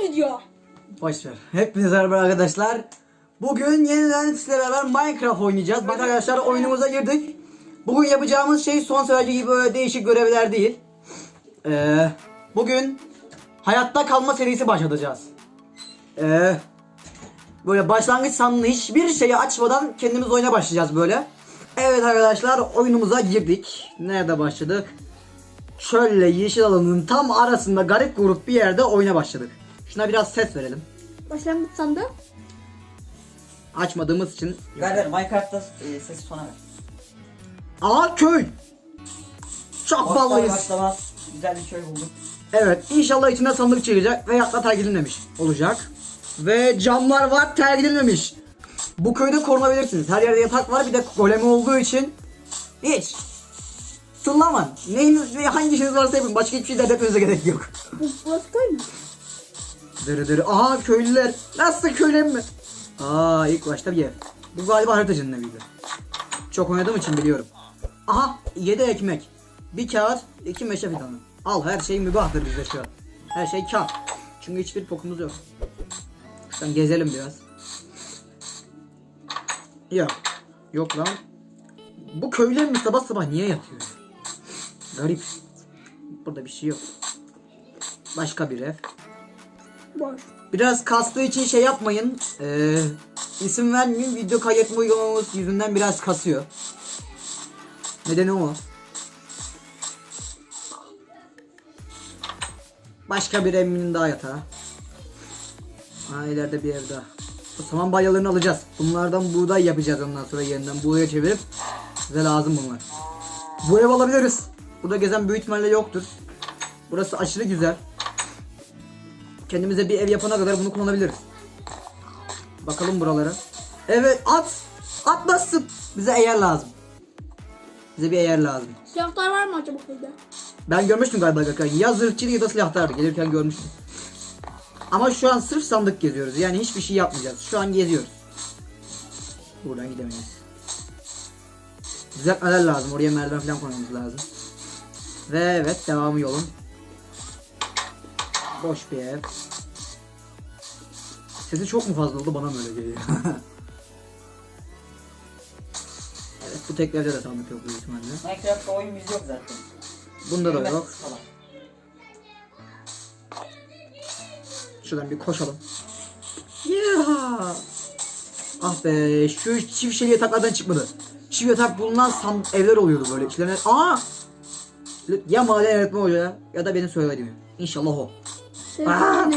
güzel video. Boş ver. Hepinize merhaba arkadaşlar. Bugün yeniden sizle beraber Minecraft oynayacağız. Bak arkadaşlar oyunumuza girdik. Bugün yapacağımız şey son seferki gibi böyle değişik görevler değil. Ee, bugün hayatta kalma serisi başlatacağız. Ee, böyle başlangıç sandığı hiçbir şeyi açmadan kendimiz oyuna başlayacağız böyle. Evet arkadaşlar oyunumuza girdik. Nerede başladık? Çölle yeşil alanın tam arasında garip grup bir yerde oyuna başladık. Şuna biraz ses verelim. Başlangıç sandı. Açmadığımız için. Ver ver Minecraft'ta e, sesi sona ver. Aa köy. Çok Başlar ballıyız. başlamaz güzel bir köy bulduk. Evet inşallah içinde sandık çıkacak ve hatta terk edilmemiş olacak. Ve camlar var terk edilmemiş. Bu köyde korunabilirsiniz. Her yerde yatak var bir de golemi olduğu için hiç. Tullaman. Neyiniz ve hangi işiniz varsa yapın. Başka hiçbir şey dert etmenize gerek yok. Bu, burası köy mü? Dırı dırı. Aha köylüler. Nasıl köylü mi? Aa ilk başta bir ev. Bu galiba haritacının eviydi. Çok oynadığım için biliyorum. Aha 7 ekmek. Bir kağıt, iki meşe fidanı. Al her şey mübahtır bizde şu an. Her şey kağıt. Çünkü hiçbir pokumuz yok. Şuradan gezelim biraz. Yok. Yok lan. Bu köylerimiz sabah sabah niye yatıyor? Garip. Burada bir şey yok. Başka bir ev. Boş. Biraz kastığı için şey yapmayın. Ee, isim vermeyeyim. Video kaydetme uygulamamız yüzünden biraz kasıyor. Nedeni o. Başka bir emminin daha yatağı. Ha ileride bir ev daha. O saman balyalarını alacağız. Bunlardan buğday yapacağız ondan sonra yeniden buğdaya çevirip bize lazım bunlar. Bu ev alabiliriz. Burada gezen büyük ihtimalle yoktur. Burası aşırı güzel. Kendimize bir ev yapana kadar bunu kullanabiliriz. Bakalım buralara. Evet at. At bassın. Bize eğer lazım. Bize bir eğer lazım. Silahlar var mı acaba köyde? Ben görmüştüm galiba Gökhan. Ya zırhçıydı ya da silahtardı. Gelirken görmüştüm. Ama şu an sırf sandık geziyoruz. Yani hiçbir şey yapmayacağız. Şu an geziyoruz. Buradan gidemeyiz. Düzeltmeler lazım. Oraya merdiven falan koymamız lazım. Ve evet devamı yolun. Boş bir ev. Sesi çok mu fazla oldu bana mı öyle geliyor? evet bu tek evde de sandık yok büyük ihtimalle. Minecraft'ta oyun müziği yok zaten. Bunda da yok. falan. Şuradan bir koşalım. Yeah! Ah be şu çift şeyli yataklardan çıkmadı. Çift yatak bulunan san evler oluyordu böyle içlerine. Aa! Ya maden öğretme hoca ya da benim söylediğim. İnşallah o. Aa!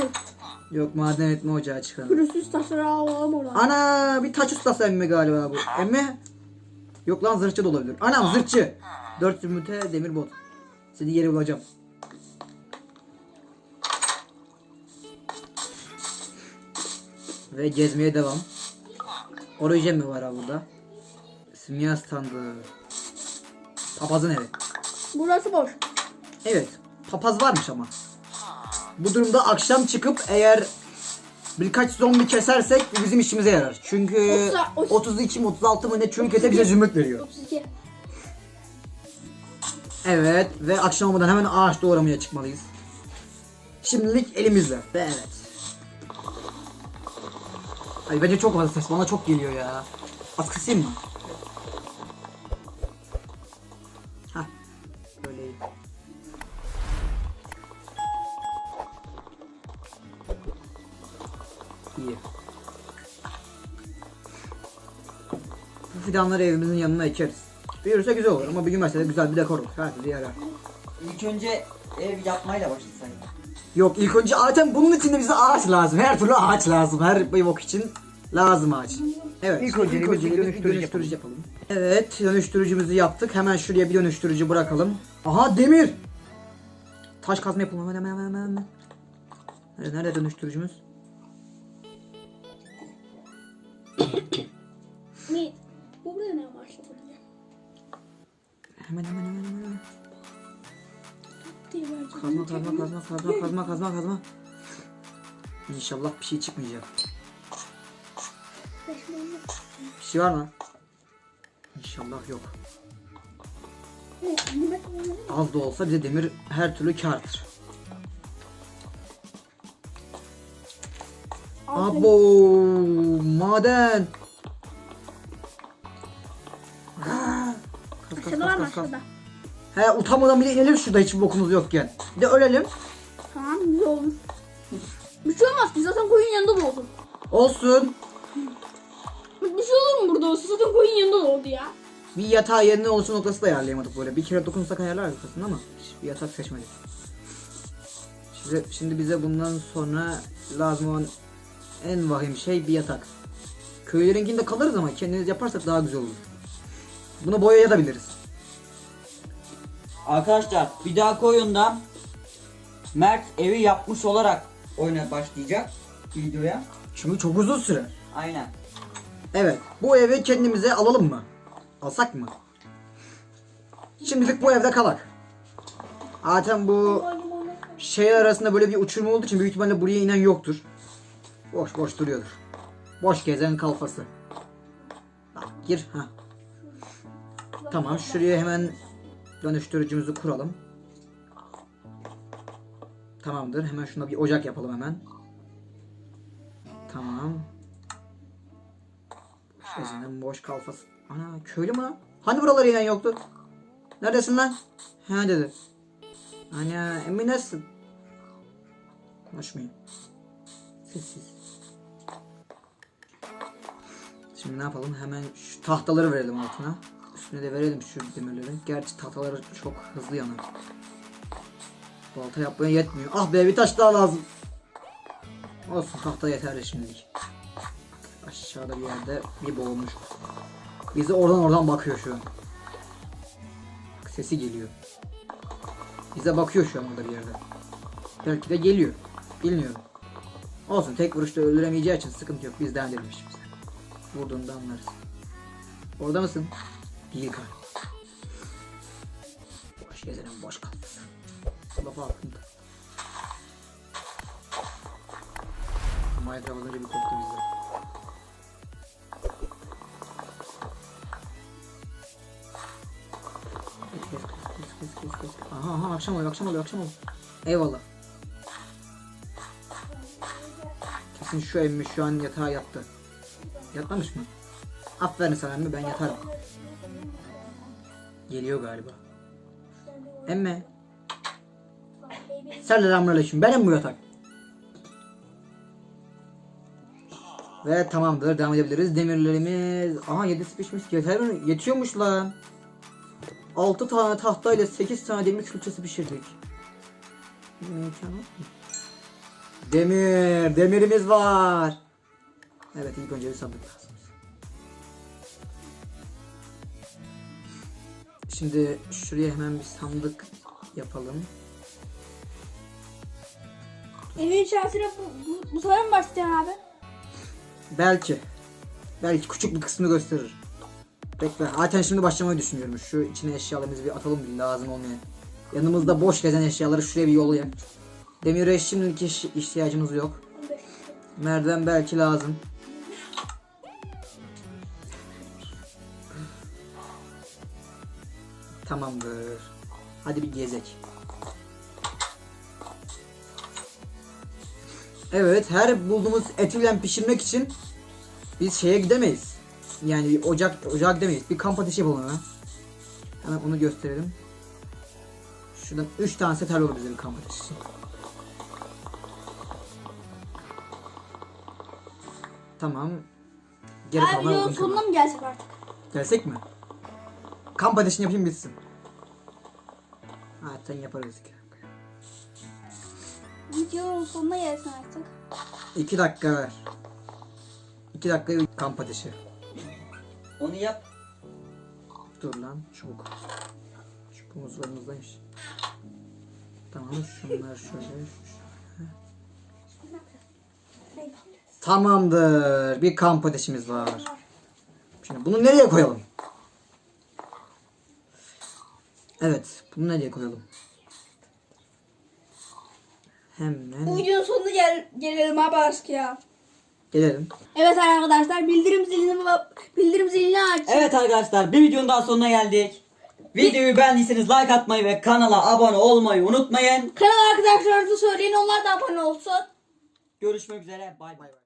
Yok maden öğretme ocağı çıkan. Pürüzsüz taşları alalım oradan. Ana bir taç ustası emmi galiba bu. Emmi? Yok lan zırhçı da olabilir. Anam zırhçı. Dört zümrüte demir bot. Seni yere bulacağım. Ve gezmeye devam. Oruje mi var ha burada? Simya standı. Papazın evi. Burası boş. Evet. Papaz varmış ama. Bu durumda akşam çıkıp eğer birkaç zombi kesersek bu bizim işimize yarar. Çünkü Otuz- otuz- 32 mi 36 mı ne çünkü bize zümrüt veriyor. 32. Evet ve akşam olmadan hemen ağaç doğramaya çıkmalıyız. Şimdilik elimizle. Ve evet. Ay bence çok fazla ses bana çok geliyor ya. Az kısayım mı? Bu fidanları evimizin yanına ekeriz. Büyürse güzel olur ama bir gün mesela güzel bir dekor olur. Herkese yarar. İlk önce ev yapmayla başlasaydık. Yok ilk önce zaten bunun için de bize ağaç lazım. Her türlü ağaç lazım. Her bir bok için lazım ağaç. Evet. İlk önce dönüştürücü dönüştürücü yapalım. Evet dönüştürücümüzü yaptık. Hemen şuraya bir dönüştürücü bırakalım. Aha demir. Taş kazma yapalım hemen hemen hemen hemen. Nerede, nerede dönüştürücümüz? Hemen hemen hemen hemen. Kazma kazma kazma kazma kazma kazma kazma. İnşallah bir şey çıkmayacak. Bir şey var mı? İnşallah yok. Az da olsa bize demir her türlü. Aferin. Abo maden. Aşağıda var mı aşağıda? He utanmadan bile inelim şurada hiçbir bokumuz yokken. Bir de ölelim. Tamam güzel olmuş. Bir şey olmaz ki zaten koyun yanında doğdu. Olsun. Bir şey olur mu burada olsa zaten koyun yanında doğdu ya. Bir yatağı yerine oluşu noktası da ayarlayamadık böyle. Bir kere dokunsak ayarlardık aslında ama hiçbir yatak seçmedik. Şimdi, şimdi bize bundan sonra lazım olan en vahim şey bir yatak. Köylerinkinde kalırız ama kendimiz yaparsak daha güzel olur. Bunu boyayabiliriz. Arkadaşlar bir dahaki oyunda Mert evi yapmış olarak oyuna başlayacak videoya. Çünkü çok uzun sürer. Aynen. Evet, bu evi kendimize alalım mı? Alsak mı? Şimdilik bu evde kalak. Zaten bu şey arasında böyle bir uçurma olduğu için büyük ihtimalle buraya inen yoktur. Boş boş duruyordur. Boş gezen kalfası. Bak gir. ha. Tamam şuraya hemen dönüştürücümüzü kuralım. Tamamdır. Hemen şuna bir ocak yapalım hemen. Tamam. Gezenin boş kalfası. Ana köylü mü lan? Hani buralara inen yoktu? Neredesin lan? Ha dedi. Ana emin nesin? Konuşmayayım. Sessiz. Şimdi ne yapalım? Hemen şu tahtaları verelim altına. Üstüne de verelim şu demirleri. Gerçi tahtaları çok hızlı yanar. Balta yapmaya yetmiyor. Ah be bir taş daha lazım. Olsun tahta yeterli şimdilik. Aşağıda bir yerde bir boğulmuş. Bizi oradan oradan bakıyor şu an. Bak sesi geliyor. Bize bakıyor şu an orada bir yerde. Belki de geliyor. Bilmiyorum. Olsun tek vuruşta öldüremeyeceği için sıkıntı yok. Biz devam edelim. Vurduğunda anlarız. Orada mısın? Galiba. Boş gezelim boş kalmasın. Lafı altında. Minecraft önce bir korktu bizden. Aha aha akşam oluyor akşam oluyor akşam oluyor. Eyvallah. Kesin şu emmi şu an yatağa yattı. Yatmamış mı? Aferin sana emmi ben yatarım. Geliyor galiba. Emme. Selamünaleyküm. Benim bu yatak. Ve tamamdır. Devam edebiliriz. Demirlerimiz... Aha 7'si pişmiş. Yeter mi? Yetiyormuş lan. 6 tane tahtayla 8 tane demir külçesi pişirdik. Demir. Demirimiz var. Evet ilk önce bir sandık Şimdi şuraya hemen bir sandık yapalım. Evin içerisine bu, bu, bu sefer mi başlayacaksın abi? Belki. Belki küçük bir kısmını gösterir. Bekle. Zaten şimdi başlamayı düşünüyorum. Şu içine eşyalarımızı bir atalım bir lazım olmayan. Yanımızda boş gezen eşyaları şuraya bir yollayak. Demire şimdilik iş- ihtiyacımız yok. Merdiven belki lazım. Tamamdır. Hadi bir gezek. Evet, her bulduğumuz etiyle pişirmek için biz şeye gidemeyiz. Yani bir ocak ocağa gidemeyiz. Bir kamp ateşi yapalım hemen. Hemen onu gösterelim. Şuradan 3 tane yeter olur bize bir kamp ateşi. Tamam. Geri Abi kalan videonun odun sonuna mı gelsek artık? Gelsek mi? Kamp ateşini yapayım bitsin. Sen yaparız. Videonun sonuna gelsin artık. 2 dakika ver. 2 dakika kamp ateşi. Onu yap. Dur lan çubuk. Çubuğumuz varımızdaymış. Tamam şunlar şöyle. Tamamdır. Bir kamp ateşimiz var. Şimdi bunu nereye koyalım? Evet. Bunu nereye koyalım? Bu Hemen videonun sonuna gel gelelim abi artık ya. gelelim. Evet arkadaşlar bildirim zilini bildirim zilini aç. Evet arkadaşlar bir videonun daha sonuna geldik. Videoyu beğendiyseniz like atmayı ve kanala abone olmayı unutmayın. Kanal arkadaşlarınıza söyleyin onlar da abone olsun. Görüşmek üzere. Bay bay.